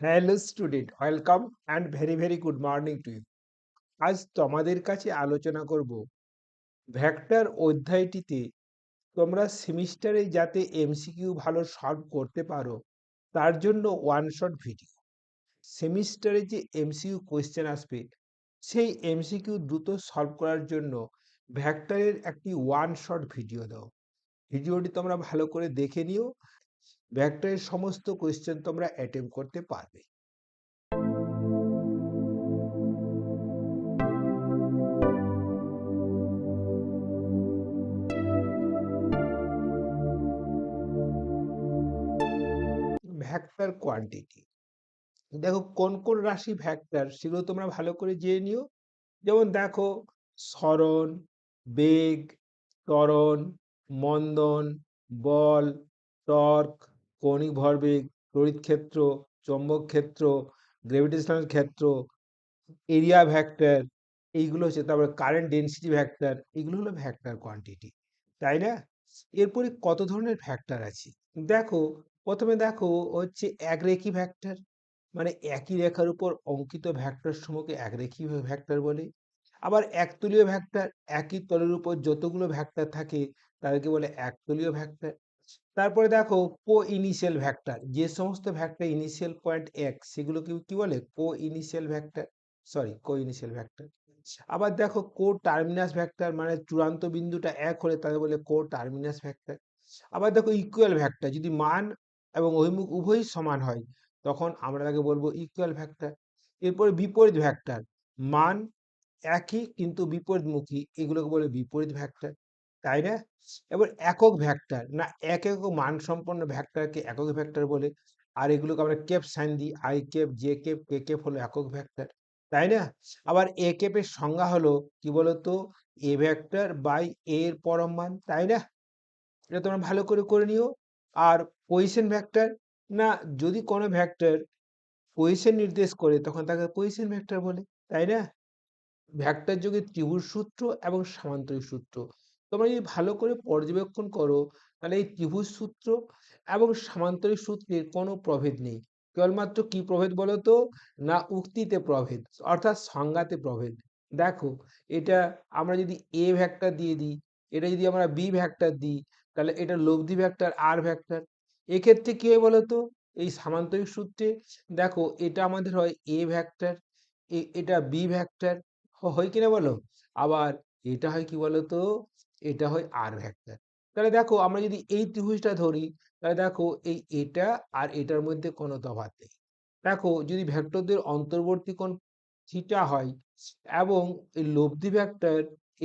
Hello student, welcome and very very good morning to you. আজ তোমাদের কাছে আলোচনা করব ভ্যাক্টর অধ্যায়টিতে তোমরা সেমিস্টারে যাতে এমসিকিউ ভালো সলভ করতে পারো, তার জন্য ওয়ান শট ভিডিও সেমিস্টারে যে এমসিকিউ কোয়েশ্চেন আসবে, সেই এমসিকিউ দ্রুত সলভ করার জন্য ভ্যাক্টরের একটি ওয়ান শট ভিডিও দাও। ভিডিওটি তোমরা ভালো করে দেখে নিও ভ্যাক্টরের সমস্ত কোয়েশ্চেন তোমরা অ্যাটেম্প করতে পারবে। ভ্যাক্টর কোয়ান্টিটি দেখো কোন কোন রাশি ভ্যাক্টর সেগুলো তোমরা ভালো করে জেনে নিও। যেমন দেখো স্মরণ বেগ, ত্বরণ, মন্দন, বল, টর্ক কৌণিক ভরবেগ, তড়িৎ ক্ষেত্র, চৌম্বক ক্ষেত্র গ্রেভিটেশনাল ক্ষেত্র এরিয়া ভ্যাক্টর এইগুলো হচ্ছে তারপরে কারেন্ট ডেন্সিটি ভ্যাক্টর এগুলো হলো ভ্যাক্টর কোয়ান্টিটি তাই না? এরপরে কত ধরনের ভ্যাক্টর আছে? দেখো, প্রথমে দেখো হচ্ছে একরেখী ভ্যাক্টর মানে একই রেখার উপর অঙ্কিত ভ্যাক্টর সমূহকে একরেখী ভ্যাক্টর বলে। আবার একতলীয় ভ্যাক্টর একই তলের উপর যতগুলো ভ্যাক্টর থাকে, তাদেরকে বলে একতলীয় ভ্যাক্টর তারপরে দেখো কো ইনিশিয়াল ভ্যাক্টর যে সমস্ত ভ্যাক্টর ইনিশিয়াল পয়েন্ট এক সেগুলোকে কি বলে? Co initial vector sorry co initial vector আবার দেখো কো টার্মিনাস ভ্যাক্টর মানে চূড়ান্ত বিন্দুটা এক হলে তাদের বলে কো টার্মিনাস ভ্যাক্টর আবার দেখো ইকুয়াল ভ্যাক্টর যদি মান এবং অভিমুখ উভয়ই সমান হয়, তখন আমরা তাকে বলব ইকুয়াল ভ্যাক্টর এরপরে বিপরীত ভ্যাক্টর মান একই কিন্তু বিপরীতমুখী, এগুলোকে বলে বিপরীত ভ্যাক্টর তাই না? এবার একক ভ্যাক্টর না এক একক মান সম্পন্ন ভ্যাক্টরকে একক ভ্যাক্টর বলে, আর এগুলোকে আমরা কেপ সাইন দিই, I cap, J cap, K cap হলো একক ভ্যাক্টর তাই না? আবার এ কেপের সংজ্ঞা হলো কি বলতো? এ ভ্যাক্টর বাই এর পরম মান, তাই না? এটা তোমরা ভালো করে করে নিও। আর পজিশন ভ্যাক্টর না যদি কোনো ভ্যাক্টর পজিশন নির্দেশ করে, তখন তাকে পজিশন ভ্যাক্টর বলে, তাই না? ভ্যাক্টর যোগে ত্রিভুজ সূত্র এবং সামান্তরিক সূত্র। তোমরা যদি ভালো করে পর্যবেক্ষণ করো, তাহলে এই ত্রিভুজ সূত্র এবং সামান্তরিক সূত্রের কোনো প্রভেদ নেই। কেবলমাত্র কি প্রভেদ বলো তো না উক্তিতে প্রভেদ, অর্থাৎ সংজ্ঞাতে প্রভেদ। দেখো, এটা আমরা যদি এ ভ্যাক্টর দিয়ে দিই, এটা যদি আমরা বি ভ্যাক্টর দিই, তাহলে এটা লব্ধি ভ্যাক্টর আর ভ্যাক্টর এক্ষেত্রে কি হয় বলো তো এই সামান্তরিক সূত্রে, দেখো, এটা আমাদের হয় এ ভ্যাক্টর এটা বি ভ্যাক্টর হয় কিনা বলো? আবার এটা হয় কি বলতো? এটা হয় আর ভ্যাক্টর তাহলে দেখো আমরা যদি এই ত্রিভুজটা ধরি, তাহলে দেখো এই এটা আর এটার মধ্যে কোনো তফাৎ নেই। দেখো যদি ভ্যাক্টরদের অন্তর্বর্তী কোণ থিটা হয় এবং এই লব্ধি ভ্যাক্টর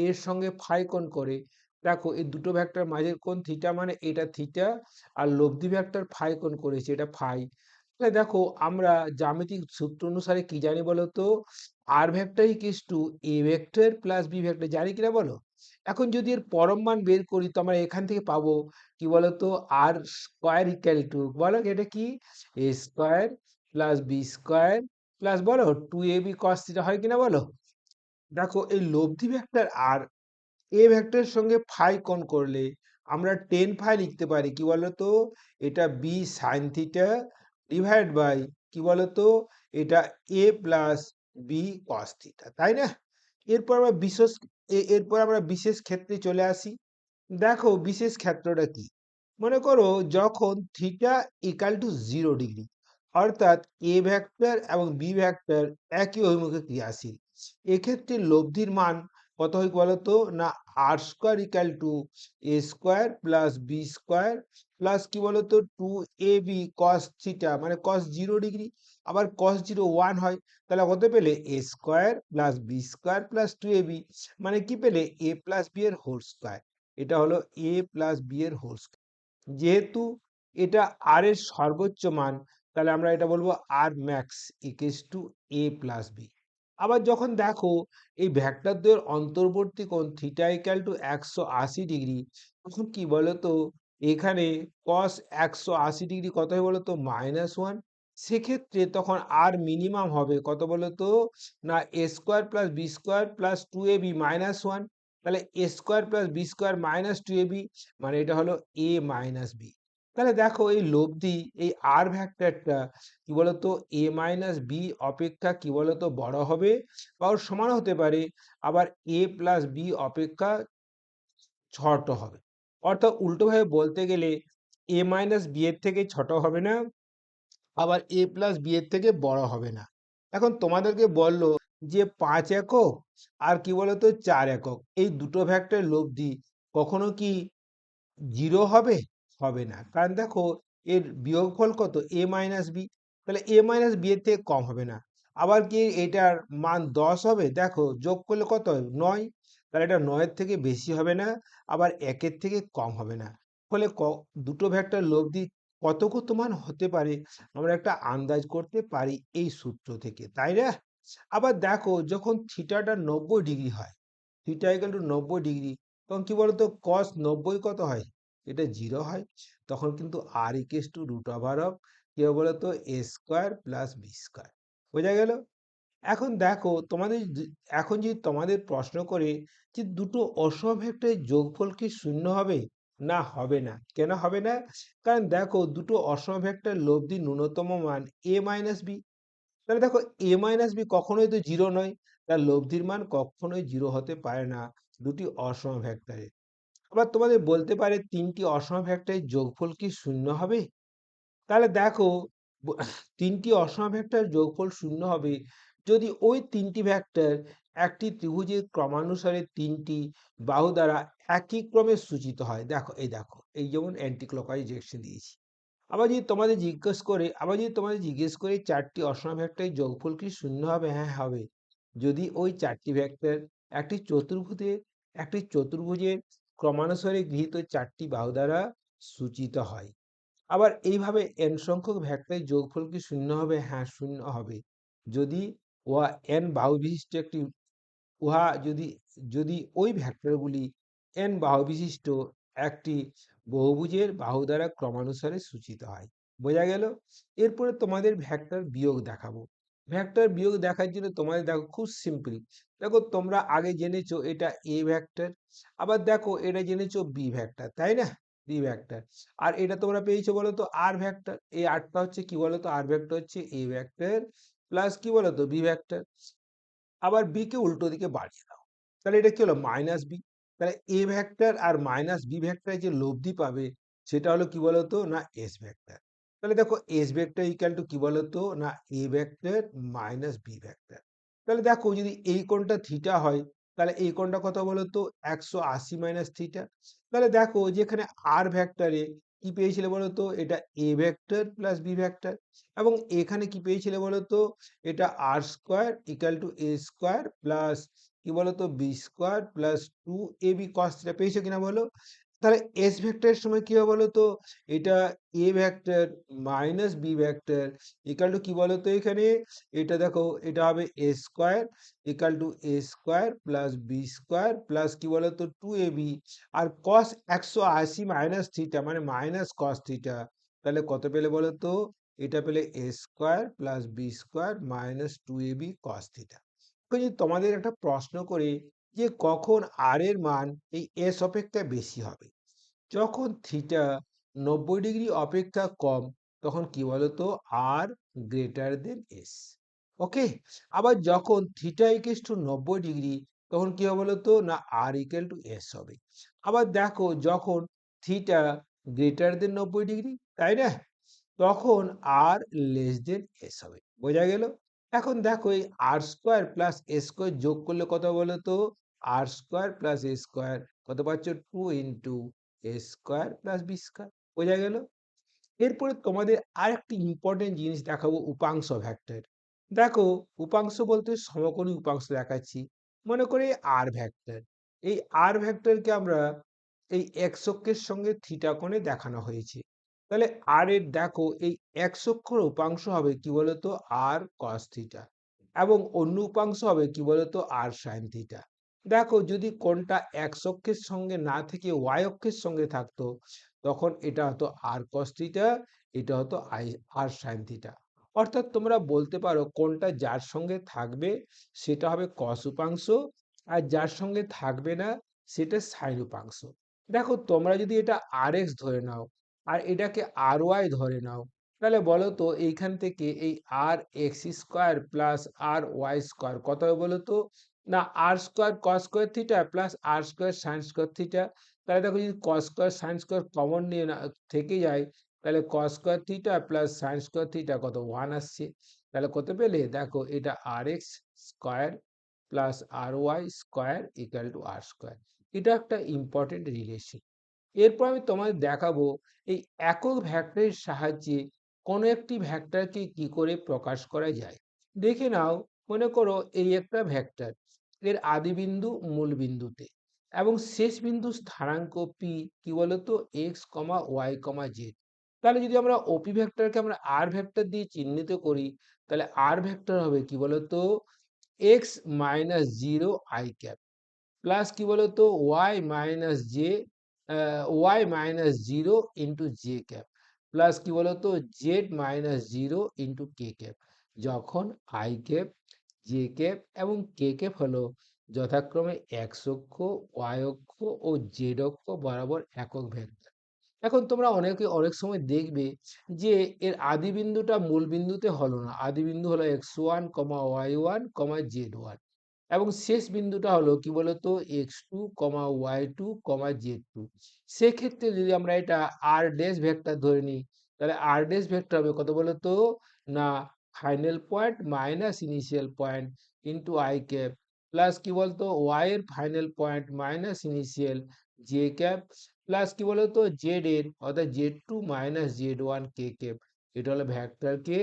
এর সঙ্গে ফাই কোণ করে, দেখো এই দুটো ভ্যাক্টর মাঝের কোণ থিটা মানে এটা থিটা আর লব্ধি ভ্যাক্টর ফাই কোণ করেছে এটা ফাই তাহলে দেখো আমরা জ্যামিতিক সূত্র অনুসারে কি জানি বলো তো আর vector equals to A vector plus B vector জানি কিনা বলো? এখন যদি এর পরম মান বের করি, তো আমরা এখান থেকে পাবো কি বলতো? আর স্কোয়ার ইকাল টু বলো এটা কি? A square plus B square plus বলো? Two A B cos theta হয় কিনা বলো? দেখো, এই লব্ধি ভেক্টর আর এ ভেক্টরের সঙ্গে ফাই কোণ করলে আমরা টেন ফাই লিখতে পারি কি বলতো? এটা B sine theta divide by কি বলতো? এটা A plus B cos theta তাই না? এরপর আমরা বিশেষ এরপর আমরা বিশেষ ক্ষেত্রে চলে আসি। দেখো বিশেষ ক্ষেত্রটা কি? মনে করো যখন theta equal to zero degree অর্থাৎ এ ভ্যাক্টর এবং বি ভ্যাক্টর একই অভিমুখে ক্রিয়াশীল, এক্ষেত্রে লব্ধির মান কত হয় বলতো? না R square equal to A square plus B square plus কি বলতো? Two A B cos theta মানে কস জিরো ডিগ্রি আবার কস জিরো ওয়ান হয়, তাহলে কত পেলে? A square plus B square plus two A B মানে কি পেলে? এ প্লাস বি এর হোল স্কোয়ার এটা হলো এ প্লাস বি এর হোল স্কোয়ার যেহেতু এটা আর এর সর্বোচ্চ মান, তাহলে আমরা এটা বলব R max equals to A plus B আবার যখন দেখো, এই ভ্যাক্টরদের অন্তর্বর্তী কোণ থিটা ইকাল টু একশো আশি ডিগ্রি তখন কি বলতো? এখানে কস একশো আশি ডিগ্রি কত হয় বলতো? মাইনাস ওয়ান সেক্ষেত্রে তখন আর মিনিমাম হবে। কত বলতো? না A square plus B square plus two A B minus one তাহলে A square plus B square minus two A B মানে এটা হলো এ মাইনাস বি তাহলে দেখো এই লব্ধি, এই আর ভেক্টরটা কি বলতো? এ মাইনাস বি অপেক্ষা কি বলতো? বড় হবে। বা ওর সমান হতে পারে। আবার এ প্লাস বি অপেক্ষা ছোট হবে। অর্থাৎ উল্টোভাবে বলতে গেলে এ মাইনাস বি এর থেকে ছোট হবে না, আবার এ প্লাস বি এর থেকে বড় হবে না। এখন তোমাদেরকে বলল যে পাঁচ একক আর কি বলতো চার একক, এই দুটো ভ্যাক্টর লব্ধি কখনো কি জিরো হবে? হবে না। কারণ দেখো, এর বিয়োগফল কত? এ মাইনাস বি তাহলে এ মাইনাস বি এর থেকে কম হবে না। আবার কি এটার মান দশ হবে? দেখো যোগ করলে কত হবে নয়। তাহলে এটা নয়ের থেকে বেশি হবে না, আবার একের থেকে কম হবে না। ফলে ক, দুটো ভ্যাক্টর লব্ধি কত কত মান হতে পারে, আমরা একটা আন্দাজ করতে পারি এই সূত্র থেকে, তাই না? আবার দেখো যখন থিটাটা নব্বই ডিগ্রি হয়, থিটা ইকাল টু নব্বই ডিগ্রি, তখন কি বলতো? কস নব্বই কত হয়? এটা জিরো হয়। তখন কিন্তু R equals to root over of কি হবে বলতো? A square plus B square বোঝা গেল? এখন দেখো তোমাদের এখন যদি তোমাদের প্রশ্ন করে যে দুটো অসমভেক্টরের যোগফল কি শূন্য হবে? না হবে না। কেন হবে না? কারণ দেখো দুটো অসম লব্ধি ন্যূনতম মান এ মাইনাস বি তাহলে দেখো এ মাইনাস বি কখনোই তো জিরো নয়। তার লব্ধির মান কখনোই জিরো হতে পারে না দুটি অসম ভেক্টরে আবার তোমাদের বলতে পারে তিনটি অসম ভেক্টরের যোগফল কি শূন্য হবে? তাহলে দেখো তিনটি অসম ভেক্টর যোগফল শূন্য হবে যদি ওই তিনটি ভেক্টর একটি ত্রিভুজের ক্রমানুসারে তিনটি বাহু দ্বারা একই ক্রমে সূচিত হয়, দেখো, এই দেখো, এই যেমন অ্যান্টি ক্লকওয়াইজ ডিরেকশন দিয়েছি। আবার যদি তোমাদের জিজ্ঞেস করে, আবার যদি তোমাদের জিজ্ঞেস করে চারটি অসম ভেক্টরের যোগফল কি শূন্য হবে? হ্যাঁ হবে। যদি ওই চারটি ভেক্টর একটি চতুর্ভুজের একটি চতুর্ভুজের ক্রমানুসারে গৃহীত চারটি বাহু দ্বারা সূচিত হয়। আবার এইভাবে এন সংখ্যক ভেক্টরের যোগফল কি শূন্য হবে? হ্যাঁ শূন্য হবে। যদি উহা এন বাহু বিশিষ্ট একটি, উহা যদি যদি ওই ভেক্টরগুলি এন বাহু বিশিষ্ট একটি বহুভুজের বাহু দ্বারা ক্রমানুসারে সূচিত হয়। বোঝা গেল? এরপরে তোমাদের ভ্যাক্টর বিয়োগ দেখাবো। ভেক্টর বিয়োগ দেখার জন্য তোমাদের দেখো খুব সিম্পল দেখো তোমরা আগে জেনেছো এটা এ ভ্যাক্টর আবার দেখো এটা জেনেছো বি ভ্যাক্টর তাই না? বি ভ্যাক্টর আর এটা তোমরা পেয়েছ বলো তো আর ভেক্টর, এই আরটা হচ্ছে কি বলো তো? আর ভ্যাক্টর হচ্ছে এ ভেক্টর। প্লাস কি বলো তো বি ভ্যাক্টর আবার বি কে উল্টো দিকে বাড়িয়ে দাও। তাহলে এটা কি হলো? মাইনাস বি তাহলে এ ভ্যাক্টর আর মাইনাস বি ভেক্টর যে লব্ধি পাবে, সেটা হলো কি বলতো? না এস ভেক্টর তাহলে দেখো এস ভেক্টর ইকাল টু কি বলতো? না A vector minus B vector তাহলে দেখো যদি এই কোণটা থিটা হয়, তাহলে এই কোণটা কত বলতো? একশো আশি মাইনাস থিটা তাহলে দেখো যেখানে আর ভেক্টরে কি পেয়েছিলে বলতো? এটা A vector plus B vector এবং এখানে কি পেয়েছিলে বলতো? এটা R square equal to A square plus কি বলতো? B square plus two A B cos পেয়েছ কিনা বলো? তাহলে এস ভেক্টরের সময় কি হবে বলো তো এটা A vector minus B vector equal to কি তো এখানে? এটা দেখো, এটা হবে A square equal to A square plus B square plus কি তো টু এ বি আর কস একশো আশি মাইনাস থিটা মানে মাইনাস কস থিটা তাহলে কত পেলে বলো তো এটা পেলে A square plus B square minus two A B cos theta যদি তোমাদের একটা প্রশ্ন করে যে কখন আর এর মান এই এস অপেক্ষা বেশি হবে? যখন থিটা নব্বই ডিগ্রি অপেক্ষা কম, তখন কি বলতো? আর গ্রেটার দেন এস ওকে আবার যখন থিটা ইকেস টু নব্বই ডিগ্রি তখন কি হবে বলতো? না আর ইকেল টু এস হবে। আবার দেখো, যখন থিটা গ্রেটার দেন নব্বই ডিগ্রি তাই না? তখন আর লেস দেন এস হবে, বোঝা গেল? এখন দেখো, এই R square plus A square যোগ করলে কত বলো তো R square plus A square কত পাচ্ছ? Two into square plus B square বোঝা গেল? এরপরে তোমাদের আরেকটি ইম্পর্টেন্ট জিনিস দেখাবো, উপাংশ ভ্যাক্টর দেখো, উপাংশ বলতে সমকোণী উপাংশ দেখাচ্ছি। মনে করে আর ভ্যাক্টর এই আর ভ্যাক্টরকে আমরা এই এক্স অক্ষের সঙ্গে থিটা কোণে দেখানো হয়েছে। তাহলে আর এর, দেখো, এই এক অক্ষর উপাংশ হবে কি বলতো? আর কস থিটা এবং অন্য উপাংশ হবে কি বলতো? আর সাইন থিটা দেখো যদি কোনটা এক অক্ষের সঙ্গে না থেকে ওয়াই অক্ষের সঙ্গে থাকতো, তখন এটা হতো আর কস থিটা এটা হতো আই আর সাইন অর্থাৎ তোমরা বলতে পারো কোনটা যার সঙ্গে থাকবে সেটা হবে কস উপাংশ, আর যার সঙ্গে থাকবে না সেটা সাইন উপাংশ। দেখো তোমরা যদি এটা আর এক্স ধরে নাও, আর এটাকে আর ওয়াই ধরে নাও, তাহলে বলো তো এইখান থেকে এই R X square plus R Y square কত হবে বলো তো? না R square cos square theta plus R square sine square theta তাহলে দেখো যদি cos square sine square common নিয়ে না, থেকে যায়, তাহলে cos square theta plus sine square theta কত? ওয়ান আসছে। তাহলে কত পেলে? দেখো, এটা R X square plus R Y square equal to R square এটা একটা ইম্পর্টেন্ট রিলেশন এরপর আমি তোমাদের দেখাবো, এই একক ভ্যাক্টরের সাহায্যে কোনো একটি ভ্যাক্টরকে কি করে প্রকাশ করা যায়। দেখে নাও, মনে করো এই একটা ভ্যাক্টর এর আদি বিন্দু মূল বিন্দুতে এবং শেষ বিন্দু স্থানাঙ্ক পি কি বলতো? X comma Y comma Z তাহলে যদি আমরা ওপি ভেক্টরকে আমরা আর ভেক্টর দিয়ে চিহ্নিত করি, তাহলে আর ভেক্টর হবে কি বলতো? X minus zero I cap plus কি বলতো? Y minus J Y minus zero into J cap plus কি বলতো? Z minus zero into K cap যখন আই ক্যাপ জে ক্যাপ এবং কে ক্যাপ হলো যথাক্রমে এক্স অক্ষ ওয়াই অক্ষ ও জেড অক্ষ বরাবর একক ভেক্টর। এখন তোমরা অনেকে অনেক সময় দেখবে যে এর আদি বিন্দুটা মূল বিন্দুতে হলো না। আদি বিন্দু হলো X one comma Y one comma Z one এবং শেষ বিন্দুটা হলো কি বলতো? X two comma Y two comma Z two সেক্ষেত্রে যদি আমরা এটা আর ড্যাশ ভেক্টর ধরে নিই, তাহলে আর ড্যাশ ভেক্টর হবে কত বলতো? না final point minus initial point into I cap plus কি বলতো? ওয়াই এর final point minus initial J cap plus কি বলতো? জেড এর অর্থাৎ Z two minus Z one K cap এটা হলো ভ্যাক্টরকে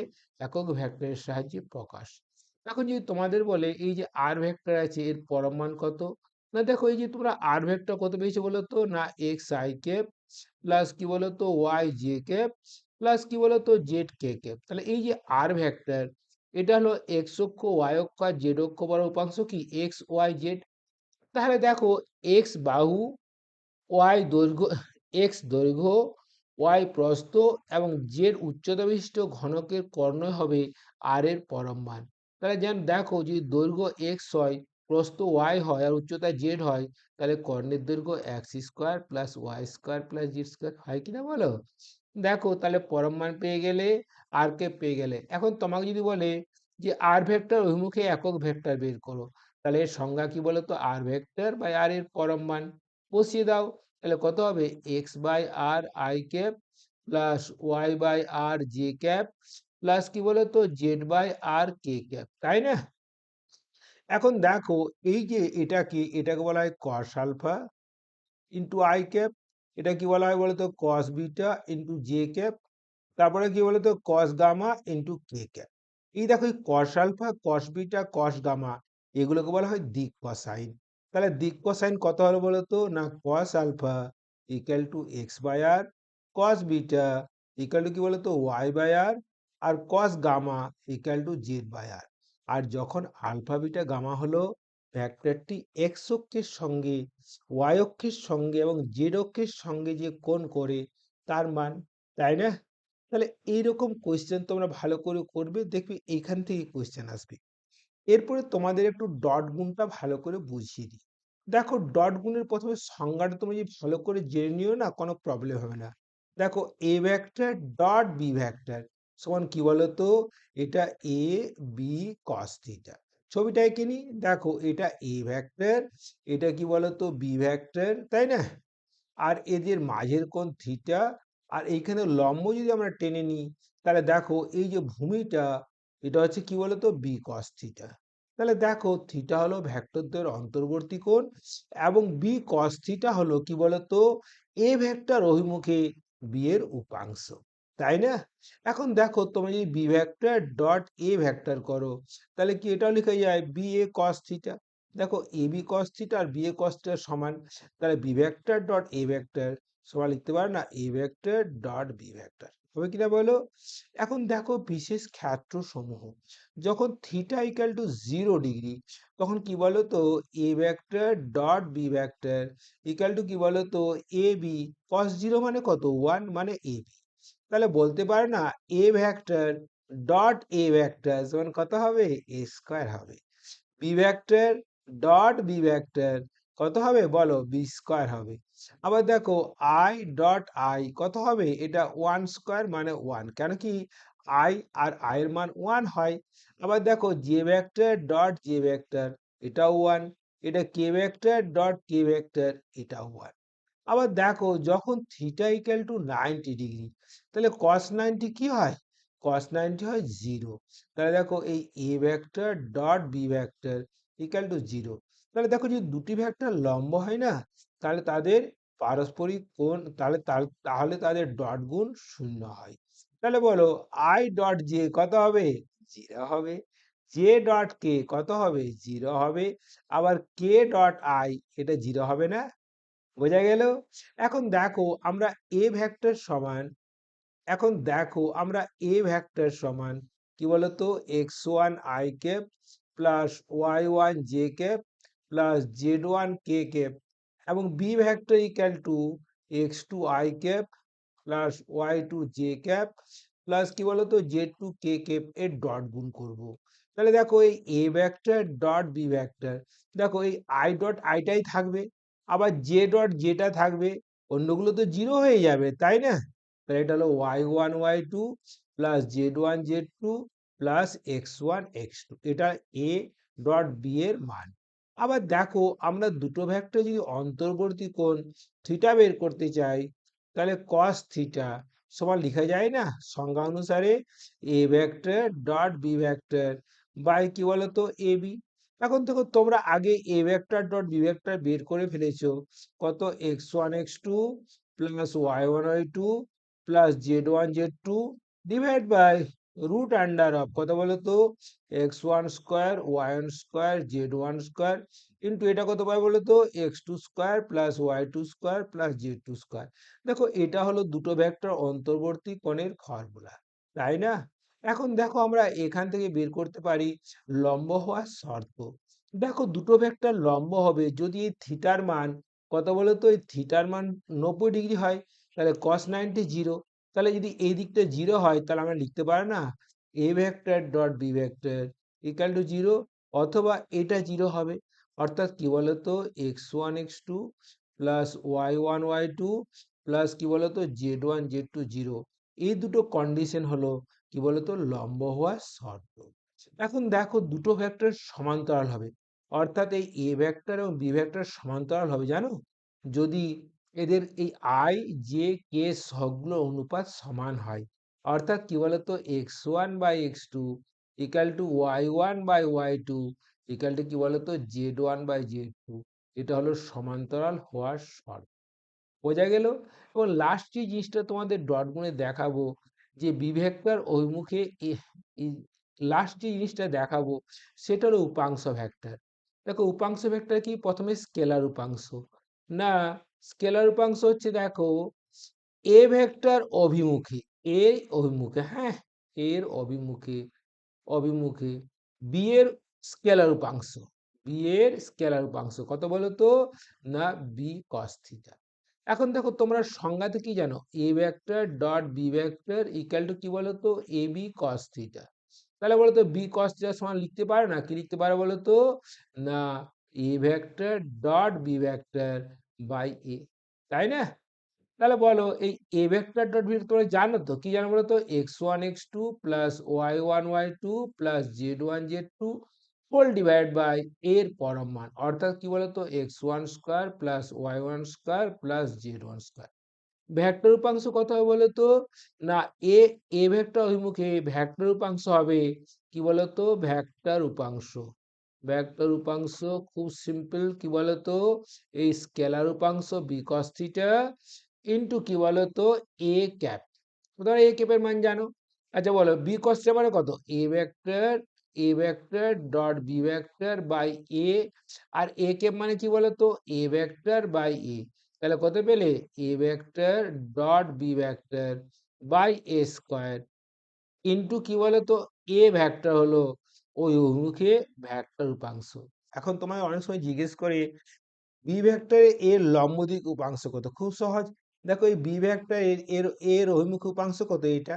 একক ভ্যাক্টরের সাহায্যে প্রকাশ। এখন যদি তোমাদের বলে এই যে আর ভেক্টর আছে, এর পরম মান কত? না দেখো, এই যে তোমরা আর ভেক্টর কত পেয়েছ বলো তো না এক্স আই ক্যাপ প্লাস কি বলো তো ওয়াই জে ক্যাপ প্লাস কি বলো তো জেড কে কে তাহলে এই যে আর ভেক্টর এটা হলো এক্স অক্ষ ওয়াই অক্ষ আর জেড অক্ষ বড় উপাংশ কি? এক্স ওয়াই জেড তাহলে দেখো এক্স বাহু ওয়াই দৈর্ঘ্য এক্স দৈর্ঘ্য ওয়াই প্রস্থ এবং জেড উচ্চতা বিশিষ্ট ঘনকের কর্ণই হবে আর এর পরম মান। তাহলে যেন দেখো, যদি দৈর্ঘ্য এক্স হয়, প্রস্থ ওয়াই হয় আর উচ্চতা জেড হয়, তাহলে কর্ণের দৈর্ঘ্য X square plus Y square plus Z square হয় কিনা বলো? দেখো তাহলে পরম মান পেয়ে গেলে আর কে পেয়ে গেলে? এখন তোমাকে যদি বলে যে আর ভেক্টর অভিমুখে একক ভেক্টর বের করো, তাহলে এর সংজ্ঞা কি বলো তো আর ভেক্টর বাই আর এর পরম মান। বসিয়ে দাও। তাহলে কত হবে? X by R I cap plus Y by R J cap plus কি বলো বলতো? Z by R K cap তাই না? এখন দেখো, এই যে এটাকে এটাকে বলা হয় cos alpha into I cap এটা কি বলা হয় বলতো? Cos beta into J cap তারপরে কি বলতো? Cos gamma into K cap এই দেখো এই cos alpha cos beta cos gamma এগুলোকে বলা হয় দিক কসাইন তাহলে দিক কসাইন কত হলো বলতো? না cos alpha equal to X by R cos beta equal to কি বলতো? Y by R R cos gamma equal to Z by R আর যখন আলফা বিটা গামা হলো ভ্যাক্টরটি এক্স অক্ষের সঙ্গে ওয়াই অক্ষের সঙ্গে এবং জেড অক্ষের সঙ্গে যে কোণ করে, তার মান, তাই না? তাহলে এইরকম কোয়েশ্চেন তোমরা ভালো করে করবে, দেখবে এইখান থেকে কোয়েশ্চেন আসবে। এরপরে তোমাদের একটু ডট গুণটা ভালো করে বুঝিয়ে দিই। দেখো ডট গুণের প্রথমে সংজ্ঞাটা তুমি যদি ভালো করে জেনে নিও না, কোনো প্রবলেম হবে না। দেখো A vector dot B vector সমান কি বলতো? এটা এ বি কস থিটা ছবিটা কিনি দেখো এটা এ ভ্যাক্টর এটা কি বলতো? বি ভ্যাক্টর তাই না? আর এদের মাঝের কোণ থিটা আর এইখানে লম্ব যদি আমরা টেনে নিই, তাহলে দেখো এই যে ভূমিটা, এটা হচ্ছে কি বলতো? বি কস থিটা তাহলে দেখো থিটা হলো ভ্যাক্টরদের অন্তর্বর্তী কোণ এবং বি কস থিটা হলো কি বলতো? এ ভ্যাক্টর অভিমুখে বি এর উপাংশ। তাই না? এখন দেখো তোমরা যদি B vector dot A vector করো, তাহলে কি এটাও লেখা যায় বি এ কস থিটা দেখো এ বি কস থিটা আর বি এ কস সমান, তাহলে B vector dot A vector সমান লিখতে পারো না A vector dot B vector হবে কিনা বলো? এখন দেখো বিশেষ ক্ষেত্র সমূহ যখন theta equal to zero degree তখন কি বলো তো A vector dot B vector equal to কি বলো তো এ বি কস জিরো মানে কত? ওয়ান মানে এ বি তাহলে বলতে পারে না A vector dot A vector সমান কত হবে? এ স্কোয়ার হবে। B vector dot B vector কত হবে? বলো বি স্কোয়ার হবে। আবার দেখো আই ডট আই কত হবে? এটা ওয়ান স্কোয়ার মানে ওয়ান কেন কি? আই আর আই এর মান ওয়ান হয়। আবার দেখো J vector dot J vector এটাও ওয়ান এটা K vector dot K vector এটাও ওয়ান আবার দেখো যখন theta equal to ninety degree তাহলে কস নাইনটি কি হয়? কস নাইনটি হয় জিরো তাহলে দেখো এই A vector dot B vector equal to zero তাহলে দেখো যদি দুটি ভেক্টর লম্ব হয় না, তাহলে তাদের পারস্পরিক কোণ, তাহলে তাহলে তাদের ডট গুণ শূন্য হয়। তাহলে বলো আই ডট জে কত হবে? জিরো হবে। জে ডট কে কত হবে? জিরো হবে। আবার কে ডট আই এটা জিরো হবে না। বোঝা গেল? এখন দেখো, আমরা এ ভেক্টর সমান, এখন দেখো, আমরা এ ভ্যাক্টর সমান কি বলতো? X one I cap plus Y one J cap plus Z one K cap এবং B vector equal to X two I cap plus Y two J cap plus কি বলতো? জেড টু কে ক্যাপ এর dot গুণ করব। তাহলে দেখো, এই A vector dot B vector, দেখো, এই আই ডট আইটাই থাকবে। আবার জে ডট যেটা থাকবে, অন্যগুলো তো জিরো হয়ে যাবে, তাই না? তাহলে এটা হলো Y one Y two plus Z one Z two plus X one X two এটা এ ডট বি এর মান। আবার দেখো, আমরা দুটো ভেক্টর যদি অন্তর্বর্তী কোণ থিটা বের করতে চাই, তাহলে কস থিটা সমান লিখা যায় না? সংজ্ঞা অনুসারে A vector dot B vector by কি বলতো? এ বি এখন দেখো তোমরা আগে A vector dot B vector বের করে ফেলেছো। কত? X one X two plus Y one Y two plus Z one Z two divide by root under of কত বলো তো X one square Y one square Z one square into এটা কত পাই বলো তো X two square plus Y two square plus Z two square দেখো এটা হলো দুটো ভেক্টর অন্তর্বর্তী কোণের ফর্মুলা তাই না? এখন দেখো আমরা এখান থেকে বের করতে পারি লম্ব হওয়ার শর্ত। দেখো দুটো ভেক্টর লম্ব হবে, যদি এই থিটার মান, কত বলো তো এই থিটার মান নব্বই ডিগ্রি হয়, তাহলে কস নাইনটি জিরো তাহলে যদি এই দিকটা জিরো হয়, তাহলে আমরা লিখতে পারি না A vector dot B vector equal to zero অথবা এটা জিরো হবে। অর্থাৎ কি বলতো? X one X two plus Y one Y two plus কি বলতো? Z one Z two zero এই দুটো কন্ডিশন হলো কি বলতো? লম্ব হওয়ার শর্ত। এখন দেখো দুটো ভেক্টর সমান্তরাল হবে। অর্থাৎ এই এ ভেক্টর এবং বি ভেক্টর সমান্তরাল হবে, জানো? যদি এদের এই আই জে কে সবগুলো অনুপাত সমান হয়। অর্থাৎ কি বলতো? X one by X two equal to Y one by Y two equal to কি বলতো? Z one by Z two এটা হলো সমান্তরাল হওয়ার শর্ত। বোঝা গেল? এবং লাস্ট যে জিনিসটা তোমাদের ডট গুণে দেখাবো যে বিভেক্টর অভিমুখে লাস্ট যে জিনিসটা দেখাবো, সেটা হলো উপাংশ ভেক্টর। দেখো, উপাংশ ভেক্টর কি? প্রথমে স্কেলার উপাংশ। না, স্কেলার উপাংশ হচ্ছে দেখো, এ ভেক্টর অভিমুখে এর অভিমুখে হ্যাঁ এর অভিমুখে অভিমুখে, বি এর স্কেলার উপাংশ, বি এর স্কেলার উপাংশ। কত বলো তো না, বি কস থিটা এখন দেখো তোমরা সংজ্ঞাতে কি জানো? A vector dot B vector equal to কি বলো তো এ বি কস থিটা তাহলে বলো তো বি কস থিটার সমান লিখতে পারো না? কি লিখতে পারো বলো তো না A vector dot B vector by A তাই না? তাহলে বলো, এই এ ভেক্টর ডট বি তোমরা জানো তো? কি জানো বলো তো X one X two plus Y one Y two plus Z one Z two whole divide by এর পরম মান, অর্থাৎ কি বলতো? X one square plus Y one square plus Z one square vector উপাংশ কত হবে বলতো? না এ এ ভেক্টর অভিমুখে ভেক্টর উপাংশ হবে কি বলতো? ভেক্টর উপাংশ ভেক্টর উপাংশ খুব সিম্পল কি বলতো? এই স্কেলার উপাংশ বিকস থিটা ইন্টু কি বলতো? এ ক্যাপ ধরো এ ক্যাপের মান জানো? আচ্ছা বলো বি কস মানে কত? A vector A vector dot B vector by A R A cap মানে কি বলতো? এ ভেক্টর বাই এ তাহলে কত পেলে? A vector dot B vector by A square into কি বলতো? এ ভেক্টর হলো ওই অভিমুখে ভেক্টর উপাংশ এখন তোমায় অনেক সময় জিজ্ঞেস করে বি ভেক্টরে এর লম্ব দিক উপাংশ কত? খুব সহজ। দেখো এই বি ভেক্টর এর এর অভিমুখ উপাংশ কত এটা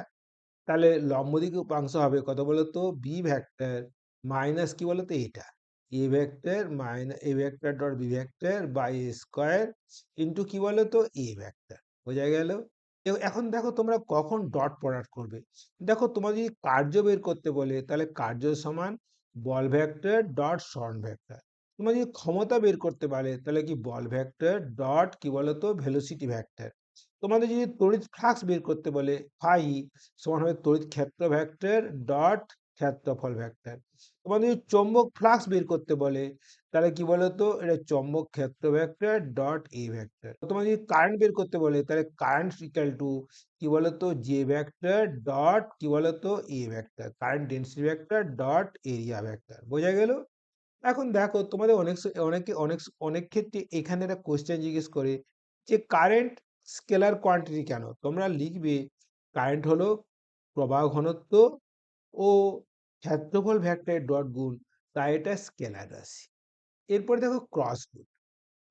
তাহলে লম্ব দিকে উপাংশ হবে কত বলতো? বি ভেক্টর মাইনাস কি বলতো? এটা। A vector minus A vector dot B vector by A square into কি বলো তো এ ভেক্টর বোঝা গেল? এখন দেখো তোমরা কখন ডট প্রোডাক্ট করবে। দেখো তোমার যদি কার্য বের করতে বলে, তাহলে কার্য সমান বল ভেক্টর ডট শর্ট ভেক্টর তোমরা যদি ক্ষমতা বের করতে পারে তাহলে কি বল ভেক্টর ডট কি বলতো? ভেলোসিটি ভেক্টর তোমাদের যদি তড়িৎ ফ্লাক্স বের করতে বলে, ফাই সমান হবে তড়িৎ ক্ষেত্র ভেক্টর ডট ক্ষেত্রফল ভেক্টর তোমাদের যদি চৌম্বক ফ্লাক্স বের করতে বলে, তাহলে কি বলতো? এটা চৌম্বক ক্ষেত্র ভেক্টর ডট এ ভেক্টর তোমার যদি কারেন্ট বের করতে বলে, তাহলে কারেন্ট ইকাল টু কি বলতো? জে ভেক্টর ডট কি বলতো? A vector current density vector dot area vector বোঝা গেল? এখন দেখো, তোমাদের অনেক, অনেকে, অনেক অনেক ক্ষেত্রে এখানে একটা কোশ্চেন জিজ্ঞেস করে, যে কারেন্ট স্কেলার কোয়ান্টিটি কেন? তোমরা লিখবে কারেন্ট হলো প্রবাহ ঘনত্ব ও ক্ষেত্রফল ভেক্টরের ডট গুণ, তাই এটা স্কেলার রাশি। এরপর দেখো ক্রস গুণ।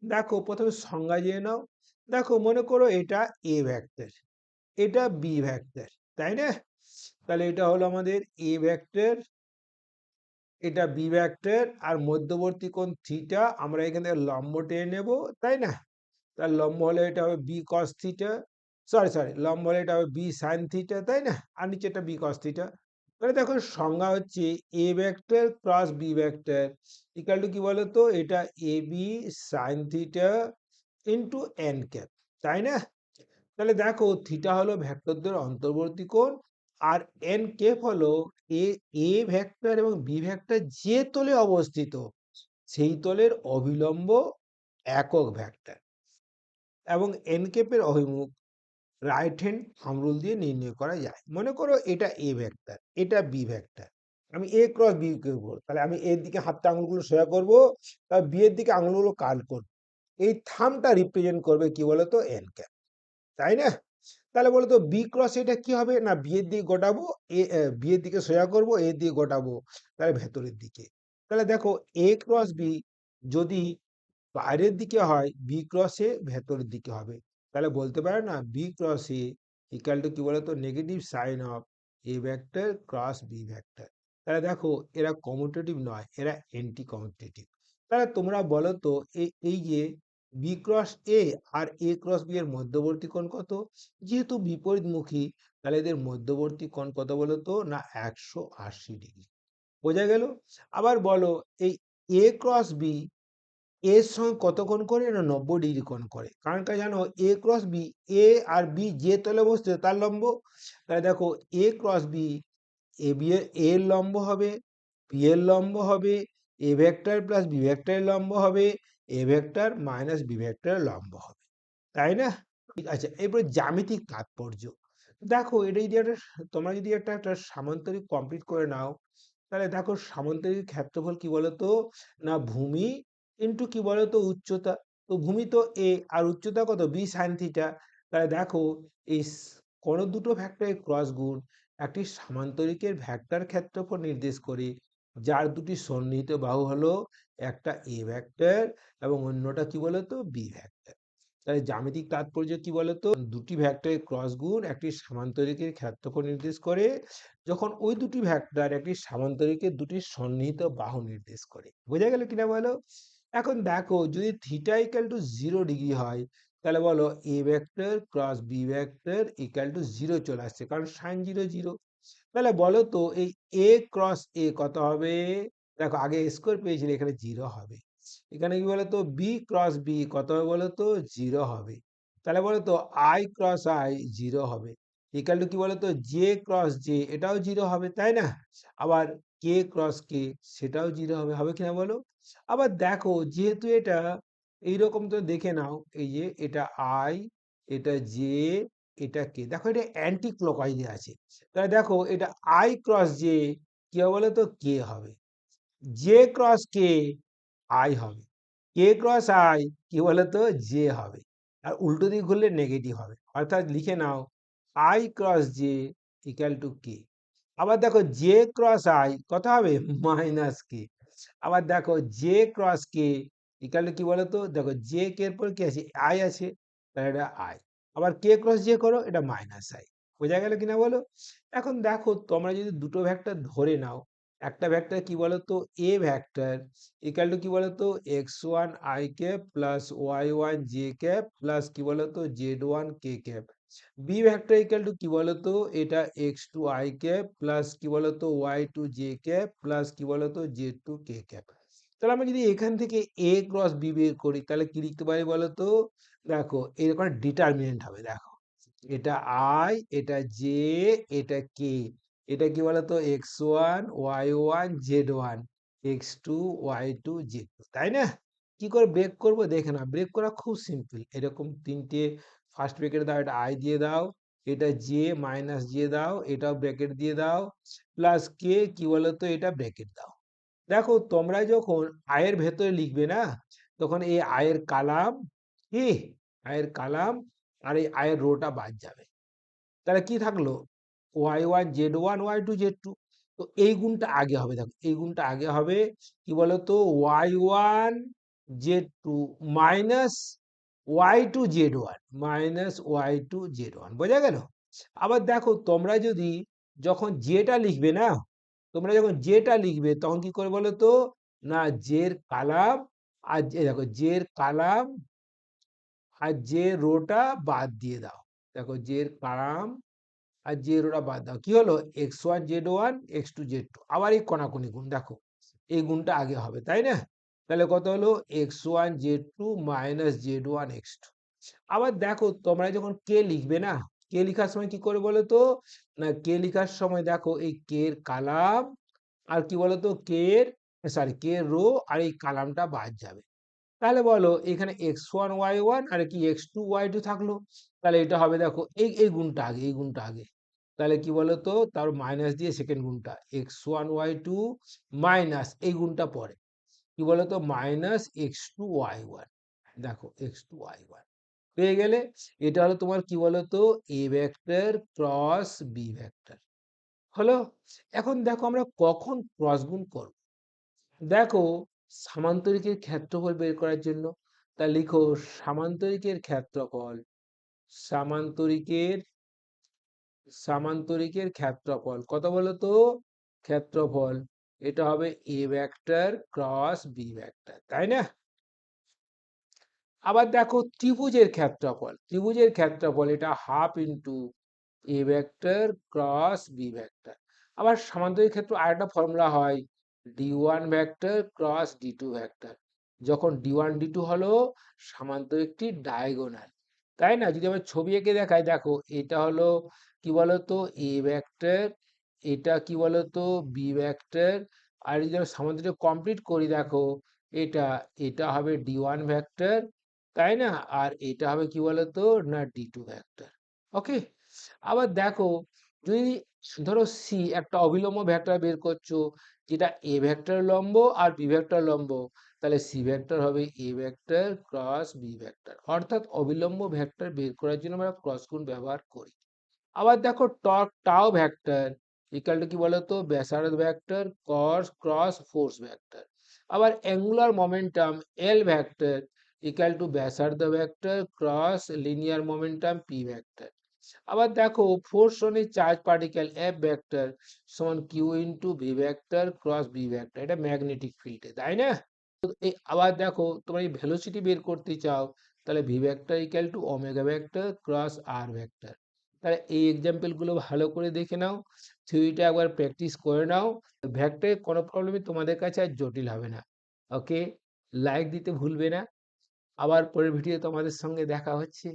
দেখো প্রথমে সংজ্ঞা জেনে নাও। দেখো মনে করো এটা এ ভেক্টর, এটা বি ভেক্টর, তাই না? তাহলে এটা হলো আমাদের এ ভেক্টর, এটা বি ভেক্টর, আর মধ্যবর্তী কোণ থিটা আমরা এখান থেকে লম্ব টেনে নেব, তাই না? তার লম্ব হলে এটা হবে B cos theta sorry sorry লম্ব হলে এটা হবে বি সাইন থিটা তাই না? আর নিচে এটা বি কস থিটা তাহলে দেখো সংজ্ঞা হচ্ছে A vector cross B vector equal to কি বলতো? এটা A B sine theta into N cap তাই না? তাহলে দেখো থিটা হলো ভেক্টরদের অন্তর্বর্তী কোণ, আর এন কেপ হলো এ এ ভেক্টর এবং বি ভেক্টর যে তলে অবস্থিত, সেই তলের অবিলম্ব একক ভেক্টর এবং এন কেপের অভিমুখ রাইট হ্যান্ড থাম্ব রুল দিয়ে নির্ণয় করা যায়। মনে করো এটা এ ভেক্টর এটা বি ভেক্টর আমি এ ক্রস বি করব, তাহলে আমি এর দিকে হাতটা আঙুলগুলো সোজা করব, তাহলে বি এর দিকে আঙুলগুলো কাল করব। এই থামটা রিপ্রেজেন্ট করবে কি বলতো? এন ক্যাপ তাই না? তাহলে বলতো বি ক্রস এটা কি হবে? না বি এর দিকে গোটাবো এ বি এর দিকে সোজা করব এর দিকে গোটাবো, তাহলে ভেতরের দিকে। তাহলে দেখো এ ক্রস বি যদি বাইরের দিকে হয় বি ক্রস এ ভেতরের দিকে হবে। তাহলে বলতে পারে না B cross A equal to কি বলতো negative sign of A vector cross B vector তাহলে দেখো, এরা কমিউটেটিভ নয়, এরা অ্যান্টি কমিউটেটিভ তাহলে তোমরা বলো তো এই এই যে বি ক্রস এ আর এ ক্রস বি এর মধ্যবর্তী কোণ কত? যেহেতু বিপরীতমুখী, তাহলে এদের মধ্যবর্তী কোণ কত বলো তো? না, একশো আশি ডিগ্রি। বোঝা গেল? আবার বলো, এই এ ক্রস বি এর সঙ্গে কত কোণ করে না নব্বই ডিগ্রি কোণ করে? কারণ কা জানো? এ ক্রস বি এ আর বি যে তলে বসছে তার লম্ব। তাহলে দেখো A cross B A B এর লম্ব হবে বি এর লম্ব হবে এ ভেক্টর প্লাস বি ভেক্টরের লম্ব হবে এ ভেক্টর মাইনাস বি ভেক্টরের লম্ব হবে। তাই না? ঠিক আছে এরপরে জ্যামিতিক তাৎপর্য। দেখো, এটা যদি একটা, তোমরা যদি একটা একটা সামান্তরিক কমপ্লিট করে নাও, তাহলে দেখো সামান্তরিক ক্ষেত্রফল কি বলতো? না ভূমি ইন্টু কি বলতো উচ্চতা? তো ভূমি তো এ আর উচ্চতা কত? বি সাইন থিটা তাহলে দেখো এই কোনো দুটো ভেক্টরের ক্রস গুণ একটি সামান্তরিকের ভেক্টর ক্ষেত্রফল নির্দেশ করে। যার দুটি সন্নিহিত বাহু হলো একটা এ ভেক্টর এবং অন্যটা কি বলতো? বি ভেক্টর তাহলে জ্যামিতিক তাৎপর্য কি বলতো? দুটি ভেক্টরের ক্রস গুণ একটি সামান্তরিকের ক্ষেত্রফল নির্দেশ করে, যখন ওই দুটি ভেক্টর একটি সামান্তরিকের দুটি সন্নিহিত বাহু নির্দেশ করে। বোঝা গেল কিনা বলো? এখন দেখো যদি theta equal to zero degree হয়, তাহলে বলো A vector cross B vector equal to zero চলে আসছে, কারণ সাইন জিরো জিরো তাহলে বলো তো এই এ ক্রস এ কত হবে? দেখো আগে স্কোয়ার পেয়েছিলে, এখানে জিরো হবে। এখানে কি বলতো? বি ক্রস বি কত হবে বলতো জিরো হবে। তাহলে বলতো আই ক্রস আই জিরো হবে। ইকাল টু কি বলতো? জে ক্রস জে এটাও জিরো হবে, তাই না? আবার কে ক্রস কে সেটাও জিরো হবে হবে কিনা বলো? আবার দেখো, যেহেতু এটা এইরকম তো দেখে নাও, এই যে এটা আই এটা জে এটা কে দেখো এটা অ্যান্টি ক্লকওয়াইজে আছে। তাহলে দেখো এটা আই ক্রস জে কি হবে বলো তো? কে হবে। জে ক্রস কে আই হবে। কে ক্রস আই কি বলতো জে হবে। আর উল্টো দিক ঘুরলে নেগেটিভ হবে। অর্থাৎ লিখে নাও I cross J equal to K আবার দেখো জে ক্রস আই কত হবে মাইনাস কে আবার দেখো জে ক্রস কে ইকাল কি বলতো? দেখো জে কে এর পর কি আছে? আই আছে, তাহলে এটা আই আবার কে ক্রস জে করো, এটা মাইনাস আই বোঝা গেল কিনা বলো? এখন দেখো, তোমরা যদি দুটো ভেক্টর ধরে নাও, একটা ভেক্টর কি বলতো? এ ভেক্টর ইকাল টু কি বলতো? X one I cap plus Y one J cap plus কি বলতো? Z one K cap B vector equal to কি বলতো? এটা X two I cap plus কি বলতো? Y two J cap plus কি বলতো? জেড টু কে ক্যাপ তাহলে আমরা যদি এখান থেকে এ ক্রস বি বের করি, তাহলে কি লিখতে পারি বলতো? দেখো, এরকম ডিটারমিনেন্ট হবে, দেখো। এটা আই এটা জে এটা কে এটা কি বলতো? X one Y one Z one X two Y two Z two তাই না? কি করে ব্রেক করব? দেখে না ব্রেক করা খুব সিম্পল এরকম তিনটে ফার্স্ট ব্রেকেট দাও, এটা আই দিয়ে দাও, এটা জে মাইনাস দিয়ে দাও, এটাও ব্র্যাকেট দিয়ে দাও প্লাস কে কি বলতো, এটা ব্র্যাকেট দাও। দেখো, তোমরা যখন আয়ের ভেতরে লিখবে না, তখন এই আয়ের কালাম, কি? আয়ের কালাম আর এই আয়ের রোটা বাদ যাবে। তাহলে কি থাকল? Y one Z one Y two Z two তো এই গুণটা আগে হবে, দেখো, এই গুণটা আগে হবে, কি বলতো? Y one Z two minus Y two Z one minus Y two Z one বোঝা গেল? আবার দেখো, তোমরা যদি যখন জেটা লিখবে না, তোমরা যখন জেটা লিখবে, তখন কি করে বলো তো? না জের কালাম আর দেখো জের কালাম আর যে রোটা বাদ দিয়ে দাও। দেখো জের কালাম আর জে রোটা বাদ দাও। কি হলো? X one Z one X two Z two আবার এই কণাকণি গুণ, দেখো। এই গুণটা আগে হবে, তাই না? তাহলে কত হলো? X one Z two minus Z one X two আবার দেখো, তোমরা যখন কে লিখবে না কে লেখার সময় কি করে বলো তো? না কে লিখার সময় দেখো, এই কে এর কালাম আর কি বলতো কে এর সরি কে রো আর এই কালামটা বাদ যাবে। তাহলে বলো, এখানে এক্স ওয়ান ওয়াই ওয়ান আর কি এক্স টু ওয়াই টু থাকল। তাহলে এটা হবে দেখো, এই এই গুণটা আগে, এই গুণটা আগে। তাহলে কি বলতো তার মাইনাস দিয়ে সেকেন্ড গুণটা X one Y two minus এই গুণটা পরে। কি বলতো? Minus X two Y one দেখো এক্স টু ওয়াই ওয়ান পেয়ে গেলে এটা হলো তোমার কি বলতো? A vector cross B vector হলো? এখন দেখো আমরা কখন ক্রস গুণ করব? দেখো, সামান্তরিকের ক্ষেত্রফল বের করার জন্য। তা লিখো, সামান্তরিকের ক্ষেত্রফল, সামান্তরিকের সামান্তরিকের ক্ষেত্রফল। কত বলতো? ক্ষেত্রফল। এটা হবে A vector cross B vector তাই না? আবার দেখো ত্রিভুজের ক্ষেত্রফল ত্রিভুজের ক্ষেত্রফল এটা half into A vector cross B vector আবার সামান্তরিক ক্ষেত্র আরেকটা ফর্মুলা হয় D one vector cross D two vector যখন ডি ওয়ান ডি টু হলো সামান্তরিকটি ডায়াগোনাল তাই না? যদি আমরা ছবি এঁকে দেখাই, দেখো এটা হলো কি বলতো? এ ভেক্টর এটা কি বলতো? বি ভ্যাক্টর আর যদি আমরা সামান্তরিক কমপ্লিট করি, দেখো, এটা এটা হবে ডি ওয়ান ভেক্টর তাই না? আর এটা হবে কি বলতো? না ডি টু ভ্যাক্টর ওকে আবার দেখো, যদি ধরো সি একটা অবিলম্ব ভেক্টর বের করছ, যেটা এ ভ্যাক্টর লম্ব আর বি ভেক্টর লম্ব, তাহলে সি ভ্যাক্টর হবে A vector cross B vector অর্থাৎ অবিলম্ব ভেক্টর বের করার জন্য আমরা ক্রস গুণ ব্যবহার করি। আবার দেখো টর্ক টাও ভেক্টর ইকাল টু কি বলতো? ব্যাসার্ধ ভেক্টর কস ক্রস ফোর্স ভেক্টর। আবার angular momentum L vector equal to ব্যাসার্ধ vector cross linear momentum P vector. আবার দেখো force on a charge particle F vector সমান Q into V vector cross B vector. এটা ম্যাগনেটিক ফিল্ডে তাই না? এই আবার দেখো তোমরা এই ভেলোসিটি বের করতে চাও, তাহলে V vector equal to omega vector cross R vector তাহলে এই এক্সাম্পলগুলো ভালো করে দেখে নাও থিওরিটা একবার প্র্যাকটিস করে নাও ভ্যাক্টরের কোনো প্রবলেমই তোমাদের কাছে আর জটিল হবে না ওকে লাইক দিতে ভুলবে না, আবার পরের ভিডিও তোমাদের সঙ্গে দেখা হচ্ছে।